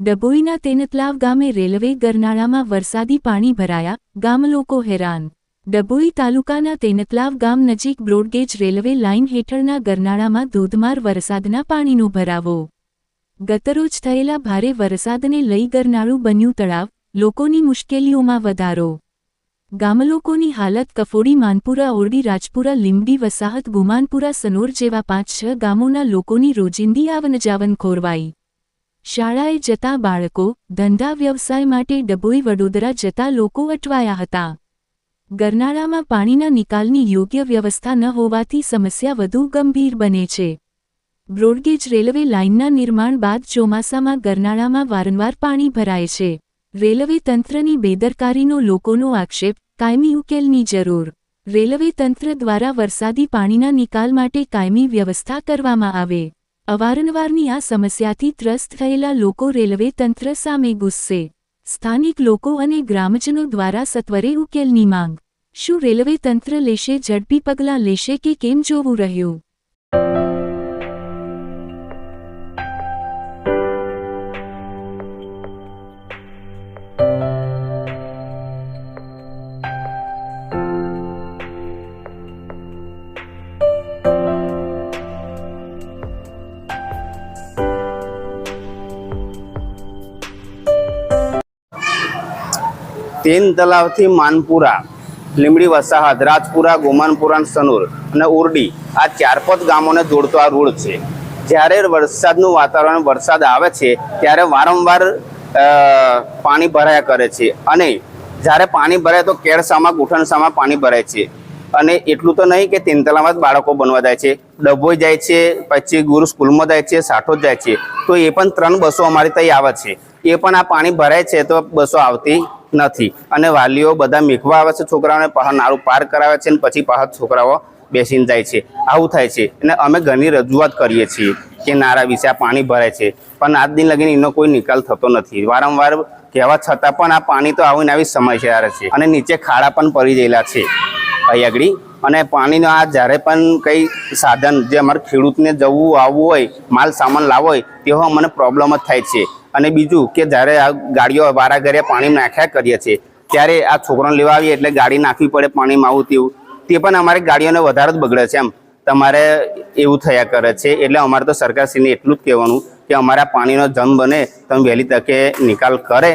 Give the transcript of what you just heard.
ડભોઈના તેનતલાવ ગામે રેલવે ગરનાળામાં વરસાદી પાણી ભરાયા ગામલોકો હેરાન. ડભોઈ તાલુકાના તેનતલાવ ગામ નજીક બ્રોડગેજ રેલવે લાઇન હેઠળના ગરનાળામાં ધોધમાર વરસાદના પાણીનો ભરાવો. ગતરોજ થયેલા ભારે વરસાદને લઈ ગરનાળું બન્યું તળાવ, લોકોની મુશ્કેલીઓમાં વધારો. ગામલોકોની હાલત કફોડી માનપુરા, ઓરડી, રાજપુરા, લીંબડી, વસાહત, ગુમાનપુરા, સનોર જેવા પાંચ છ ગામોના લોકોની રોજિંદી આવનજાવન ખોરવાઈ. શાળાએ જતા બાળકો ધંધા વ્યવસાય માટે ડભોઈ વડોદરા જતા લોકો અટવાયા હતા. ગરનાળામાં પાણીના નિકાલની યોગ્ય વ્યવસ્થા ન હોવાથી સમસ્યા વધુ ગંભીર બને છે. બ્રોડગેજ રેલવે લાઇનના નિર્માણ બાદ ચોમાસામાં ગરનાળામાં વારંવાર પાણી ભરાય છે. રેલવે તંત્રની બેદરકારીનો લોકોનો આક્ષેપ, કાયમી ઉકેલની જરૂર. રેલવે તંત્ર દ્વારા વરસાદી પાણીના નિકાલ માટે કાયમી વ્યવસ્થા કરવામાં આવે. અવારનવારની આ સમસ્યાથી ત્રસ્ત થયેલા લોકો રેલવે તંત્ર સામે ગુસ્સે. સ્થાનિક લોકો અને ગ્રામજનો દ્વારા સત્વરે ઉકેલની માંગ. શું રેલવે તંત્ર લેશે, ઝડપી પગલાં લેશે કે કેમ જોવું રહ્યું? તેન તલાવથી માનપુરા લીમડી વસાહત, રાજપુરા, ગોમાનપુરા સનુર અને ઉરડી આ ચાર પાંચ ગામોને જોડતો આ રોડ છે. જ્યારે વરસાદનું વાતાવરણ વરસાદ આવે છે, ત્યારે વારંવાર પાણી ભરાયા કરે છે. અને જ્યારે પાણી ભરાય તો કેળસામાં ગુઠણસામાં પાણી ભરાય છે. અને એટલું તો નહીં કે તેંતલામાં જ બાળકો બનવા જાય છે. ડભોઈ જાય છે, પછી ગુરુ સ્કૂલમાં જાય છે સાઠોદ જાય છે. તો એ પણ ત્રણ બસો અમારી ત્યાં આવે છે. એ પણ આ પાણી ભરાય છે તો બસો આવતી નથી. અને વાલીઓ બધા મેઘવા આવે છે, છોકરાઓને પહાર નાળું પાર કરાવે છે અને પછી પાછા છોકરાઓ બેસીને જાય છે. આવું થાય છે. અને અમે ઘણી રજૂઆત કરીએ છીએ કે નારા વિશે આ પાણી ભરાય છે. પણ આજ દિન લગીને એનો કોઈ નિકાલ થતો નથી. વારંવાર કહેવા છતાં પણ આ પાણી તો આવીને આવી સમસ્યા રહે છે. અને નીચે ખાડા પણ પડી ગયેલા છે. અહીં અને પાણીનો આ જ્યારે પણ કંઈ સાધન જે અમારે ખેડૂતને જવું, આવવું હોય, માલ સામાન લાવવો હોય તેવો અમને પ્રોબ્લેમ જ થાય છે. અને બીજું કે જ્યારે આ ગાડીઓ વારા ઘરે પાણી નાખ્યા કરીએ છીએ, ત્યારે આ છોકરાને લેવા આવીએ એટલે ગાડી નાખવી પડે, પાણીમાં આવું તેવું. તે પણ અમારી ગાડીઓને વધારે જ બગડે છે એમ. તમારે એવું થયા કરે છે, એટલે અમારે તો સરકારશ્રીને એટલું જ કહેવાનું કે અમારા પાણીનો જન્મ બને, તમે વહેલી તકે નિકાલ કરે.